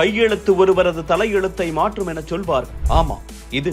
கையெழுத்து ஒருவரது தலையெழுத்தை மாற்றும் என சொல்வார். ஆமா இது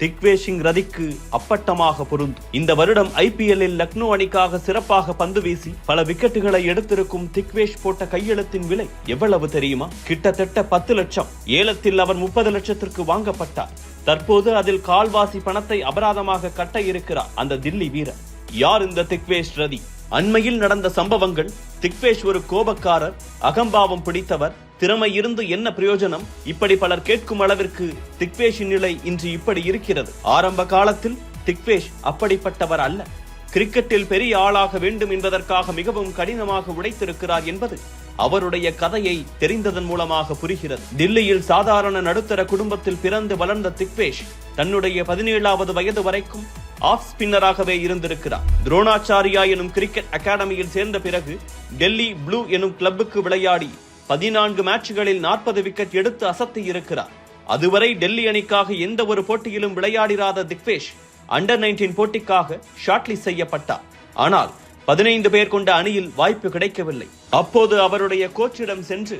திக்வேஷிங் ரதிக்கு அப்பட்டமாக பொருந்தும். இந்த வருடம் ஐபிஎல்லில் லக்னோ அணிக்காக சிறப்பாக பந்து வீசி பல விக்கெட்டுகளை எடுத்திருக்கும் திக்வேஷ் போட்ட கையெழுத்தின் விலை எவ்வளவு தெரியுமா? கிட்டத்தட்ட பத்து லட்சம். ஏலத்தில் அவர் முப்பது லட்சத்திற்கு வாங்கப்பட்டார். தற்போது அதில் கால்வாசி பணத்தை அபராதமாக கட்ட இருக்கிறார் அந்த தில்லி வீரர். யார் இந்த திக்வேஷ் ரதி? அண்மையில் நடந்த சம்பவங்கள் திக்வேஷ் ஒரு கோபக்காரர் அகம்பாவம் பிடித்தவர் திறமை இருந்து என்ன பிரயோஜனம்? இப்படி பலர் கேட்கும் அளவிற்கு திக்வேஷின் நிலை இன்று இப்படி இருக்கிறது. ஆரம்ப காலத்தில் திக்வேஷ் அப்படிப்பட்டவர் அல்ல. கிரிக்கெட்டில் பெரிய ஆளாக வேண்டும் என்பதற்காக மிகவும் கடினமாக உழைத்திருக்கிறார் என்பது அவருடைய கதையை தெரிந்ததன் மூலமாக புரிகிறது. தில்லியில் சாதாரண நடுத்தர குடும்பத்தில் பிறந்து வளர்ந்த திக்வேஷ் தன்னுடைய பதினேழாவது வயது வரைக்கும் ஆஃப் ஸ்பின்னராகவே இருந்திருக்கிறார். துரோணாச்சாரியா எனும் கிரிக்கெட் அகாடமியில் சேர்ந்த பிறகு டெல்லி ப்ளூ எனும் கிளப்புக்கு விளையாடி பதினான்கு மேட்சுகளில் நாற்பது விக்கெட் எடுத்து அசத்தி இருக்கிறார். அதுவரை டெல்லி அணிக்காக எந்த ஒரு போட்டியிலும் விளையாடிராத திக்வேஷ் அண்டர் 19 போட்டிக்காக ஷார்ட்லிஸ்ட் செய்யப்பட்டார். ஆனால் பதினைந்து பேர் கொண்ட அணியில் வாய்ப்பு கிடைக்கவில்லை. அப்போது அவருடைய கோச்சிடம் சென்று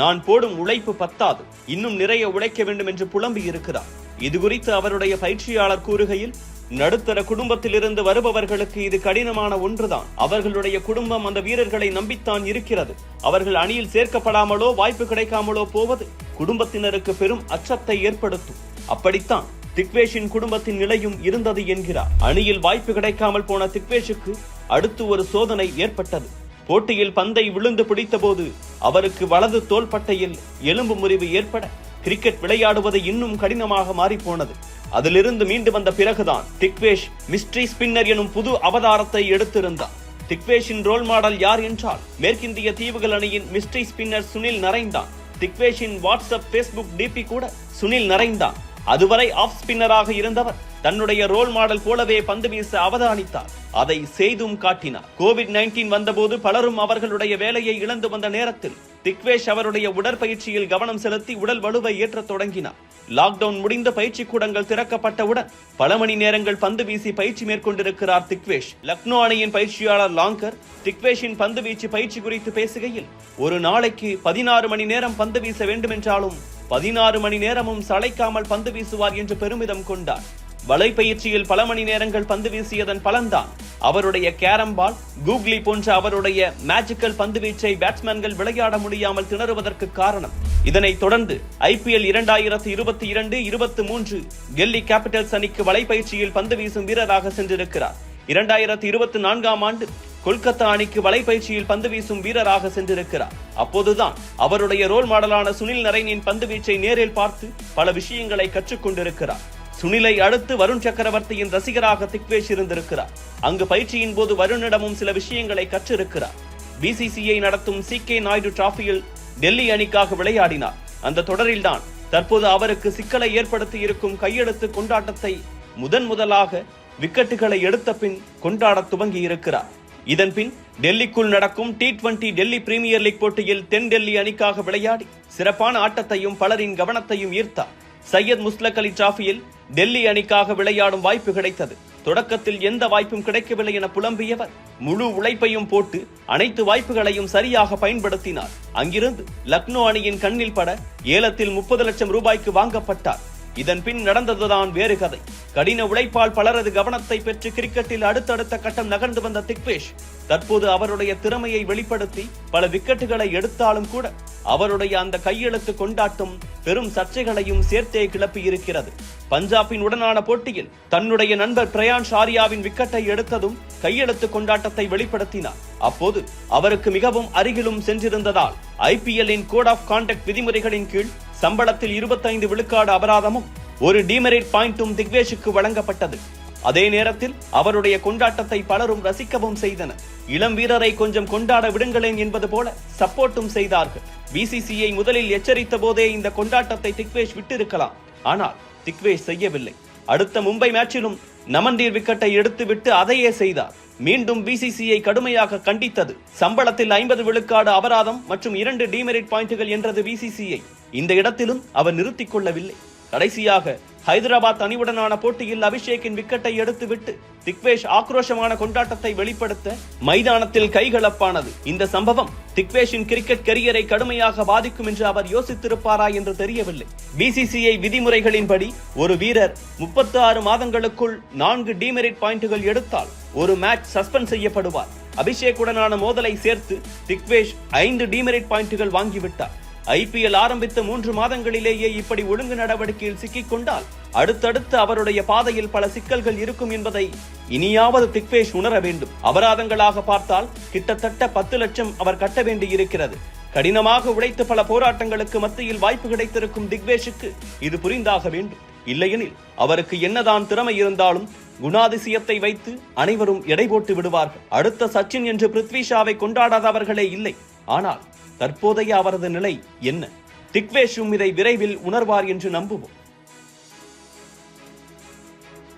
நான் போடும் உழைப்பு பத்தாது இன்னும் நிறைய உழைக்க வேண்டும் என்று புலம்பி இருக்கிறார் இது குறித்து அவருடைய பயிற்சியாளர் கூறுகையில் நடுத்தர குடும்பத்திலிருந்து வருபவர்களுக்கு இது கடினமான ஒன்றுதான். அவர்களுடைய குடும்பம் அந்த வீரர்களை நம்பித்தான் இருக்கிறது. அவர்கள் அணியில் சேர்க்கப்படாமலோ வாய்ப்பு கிடைக்காமலோ போவது குடும்பத்தினருக்கு பெரும் அச்சத்தை ஏற்படுத்தும். அப்படித்தான் திக்வேஷின் குடும்பத்தின் நிலையும் இருந்தது என்கிறார். அணியில் வாய்ப்பு கிடைக்காமல் போன திக்வேஷுக்கு அடுத்து ஒரு சோதனை ஏற்பட்டது. போட்டியில் பந்தை விழுந்து பிடித்தபோது அவருக்கு வலது தோள்பட்டையில் எலும்பு முறிவு ஏற்பட கிரிக்கெட் விளையாடுவது இன்னும் கடினமாக மாறிப்போனது. அதிலிருந்து மீண்டு வந்த பிறகுதான் திக்வேஷ் மிஸ்ட்ரி ஸ்பின்னர் எனும் புது அவதாரத்தை எடுத்திருந்தார். திக்வேஷின் ரோல் மாடல் யார் என்றால் மேற்கிந்திய தீவுகள் அணியின் மிஸ்ட்ரி ஸ்பின்னர் சுனில் நரைந்தான். திக்வேஷின் வாட்ஸ்அப் ஃபேஸ்புக் டிபி கூட சுனில் நரைந்தான். அதுவரை ஆஃப் ஸ்பின்னராக இருந்தவர் தன்னுடைய ரோல் மாடல் போலவே பந்து வீச அவதானித்தார். அதை செய்தும் காட்டினார். கோவிட் நைன்டீன் வந்தபோது பலரும் அவர்களுடைய வேலையை இழந்து வந்த நேரத்தில் திக்வேஷ் அவருடைய உடற்பயிற்சியில் கவனம் செலுத்தி உடல் வலுவை ஏற்றத் தொடங்கினார். லாக்டவுன் முடிந்த பயிற்சி கூடங்கள் திறக்கப்பட்டவுடன் பல மணி நேரங்கள் பந்து வீசி பயிற்சி மேற்கொண்டிருக்கிறார் திக்வேஷ். லக்னோ அணியின் பயிற்சியாளர் லாங்கர் திக்வேஷின் பந்து வீச்சு பயிற்சி குறித்து பேசுகையில் ஒரு நாளைக்கு பதினாறு மணி நேரம் பந்து வீச வேண்டுமென்றாலும் பதினாறு மணி நேரமும் சளைக்காமல் பந்து வீசுவார் என்று பெருமிதம் கொண்டார். வலைப்பயிற்சியில் பல மணி நேரங்கள் பந்து வீசியதன் பலன்தான். அவருடைய கேரம் பால் கூக்லி போன்ற அவருடைய மேஜிக்கல் பந்து வீச்சை பேட்ஸ்மேன்கள் விளையாட முடியாமல் திணறுவதற்கு காரணம். இதனைத் தொடர்ந்து ஐபிஎல் இரண்டாயிரத்து இருபத்தி இரண்டு இருபத்தி மூன்று டெல்லி கேபிட்டல்ஸ் அணிக்கு வலைப்பயிற்சியில் பந்து வீசும் வீரராக சென்றிருக்கிறார். இரண்டாயிரத்து இருபத்தி நான்காம் ஆண்டு கொல்கத்தா அணிக்கு வலைப்பயிற்சியில் பந்து வீசும் வீரராக சென்றிருக்கிறார். அப்போதுதான் அவருடைய ரோல் மாடலான சுனில் நரைனின் பந்து வீச்சை நேரில் பார்த்து பல விஷயங்களை கற்றுக்கொண்டிருக்கிறார். சுனிலை அடுத்து வருண் சக்கரவர்த்தியின் ரசிகராக திக்வேஷ் இருந்திருக்கிறார் அங்கு பயிற்சியின் போது வருணிடமும் சில விஷயங்களை கற்றிருக்கிறார். பிசிசிஐ நடத்தும் சி கே நாயுடு டிராபியில் டெல்லி அணிக்காக விளையாடினார். அந்த தொடரில்தான் தற்போது அவருக்கு சிக்கலை ஏற்படுத்தி இருக்கும் கையெழுத்து கொண்டாட்டத்தை முதன் முதலாக விக்கெட்டுகளை எடுத்த பின் கொண்டாடத் துவங்கி இருக்கிறார் இதன் பின் டெல்லிக்குள் நடக்கும் T twenty Delhi premier league போட்டியில் தென் டெல்லி அணிக்காக விளையாடி சிறப்பான ஆட்டத்தையும் பலரின் கவனத்தையும் ஈர்த்தார். சையத் முஸ்லக் அலி டிராஃபியில் டெல்லி அணிக்காக விளையாடும் வாய்ப்பு கிடைத்தது. தொடக்கத்தில் எந்த வாய்ப்பும் கிடைக்கவில்லை என புலம்பியவர். முழு உழைப்பையும் போட்டு அனைத்து வாய்ப்புகளையும் சரியாக பயன்படுத்தினார். அங்கிருந்து லக்னோ அணியின் கண்ணில் பட ஏலத்தில் முப்பது லட்சம் ரூபாய்க்கு வாங்கப்பட்டார். இதன் பின் நடந்ததுதான் வேறு கதை. கடின உழைப்பால் பலரது கவனத்தை பெற்று கிரிக்கெட்டில் அடுத்தடுத்த கட்டம் நகர்ந்து வந்த திக்வேஷ் தற்போது அவருடைய திறமையை வெளிப்படுத்தி பல விக்கெட்டுகளை எடுத்தாலும் கூட அவருடைய அந்த கையெழுத்து கொண்டாட்டம் பெரும் சர்ச்சைகளையும் சேர்த்தே கிளப்பி இருக்கிறது. பஞ்சாபின் உடனான போட்டியில் தன்னுடைய நண்பர் பிரயான் ஷாரியாவின் விக்கெட்டை எடுத்ததும் கையெழுத்து கொண்டாட்டத்தை வெளிப்படுத்தினார். அப்போது அவருக்கு மிகவும் அருகிலும் சென்றிருந்ததால் ஐபிஎல்லின் கோட் ஆஃப் கான்டாக்ட் விதிமுறைகளின் கீழ் சம்பளத்தில் இருபத்தைந்து விழுக்காடு அபராதமும் ஒரு டிமெரிட் பாயிண்டும் திக்வேஷுக்கு வழங்கப்பட்டது. அதே நேரத்தில் அவருடைய கொண்டாட்டத்தை பலரும் ரசிக்கவும் செய்தனர். இளம் வீரரை கொஞ்சம் கொண்டாட விடுங்களேன் என்பது போல சப்போர்ட்டும் செய்தார்கள். பிசிசிஐ முதலில் எச்சரித்த போதே இந்த கொண்டாட்டத்தை திக்வேஷ் விட்டிருக்கலாம். ஆனால் திக்வேஷ் செய்யவில்லை. அடுத்த மும்பை மேட்சிலும் நமந்தீர் விக்கெட்டை எடுத்துவிட்டு அதையே செய்தார். மீண்டும் பிசிசிஐ கடுமையாக கண்டித்தது. சம்பளத்தில் ஐம்பது விழுக்காடு அபராதம் மற்றும் இரண்டு டிமெரிட் பாயிண்டுகள் என்றது பிசிசிஐ இந்த இடத்திலும் அவர் நிறுத்திக் கொள்ளவில்லை. கடைசியாக ஹைதராபாத் அணியுடனான போட்டியில் அபிஷேக்கின் விக்கெட்டை எடுத்துவிட்டு திக்வேஷ் ஆக்ரோஷமான கொண்டாட்டத்தை வெளிப்படுத்த மைதானத்தில் கைகலப்பானது. இந்த சம்பவம் திக்வேஷின் கிரிக்கெட் கெரியரை கடுமையாக பாதிக்கும் என்று அவர் யோசித்திருப்பாரா என்று தெரியவில்லை. பிசிசிஐ விதிமுறைகளின்படி ஒரு வீரர் முப்பத்தி ஆறு மாதங்களுக்குள் நான்கு டிமெரிட் பாயிண்டுகள் எடுத்தால் ஒரு மேட்ச் சஸ்பெண்ட் செய்யப்படுவார். அபிஷேக்குடனான மோதலை சேர்த்து திக்வேஷ் ஐந்து டிமெரிட் பாயிண்டுகள் வாங்கிவிட்டார். ஐபிஎல் ஆரம்பித்த மூன்று மாதங்களிலேயே இப்படி ஒழுங்கு நடவடிக்கையில் சிக்கிக் கொண்டால் அடுத்தடுத்து அவருடைய பாதையில் பல சிக்கல்கள் இருக்கும் என்பதை இனியாவது திக்வேஷ் உணர வேண்டும். அபராதங்களாக பார்த்தால் கிட்டத்தட்ட பத்து லட்சம் அவர் கட்ட வேண்டியிருக்கிறது. கடினமாக உழைத்து பல போராட்டங்களுக்கு மத்தியில் வாய்ப்பு கிடைத்திருக்கும் திக்வேஷுக்கு இது புரிந்தாக வேண்டும். இல்லையெனில் அவருக்கு என்னதான் திறமை இருந்தாலும் குணாதிசயத்தை வைத்து அனைவரும் எடை போட்டு விடுவார்கள். அடுத்த சச்சின் என்று பிருத்விஷாவை கொண்டாடாதவர்களே இல்லை. ஆனால் தற்போதைய அவரது நிலை என்ன? திக்வேஷும் இதை விரைவில் உணர்வார் என்று நம்புவோம்.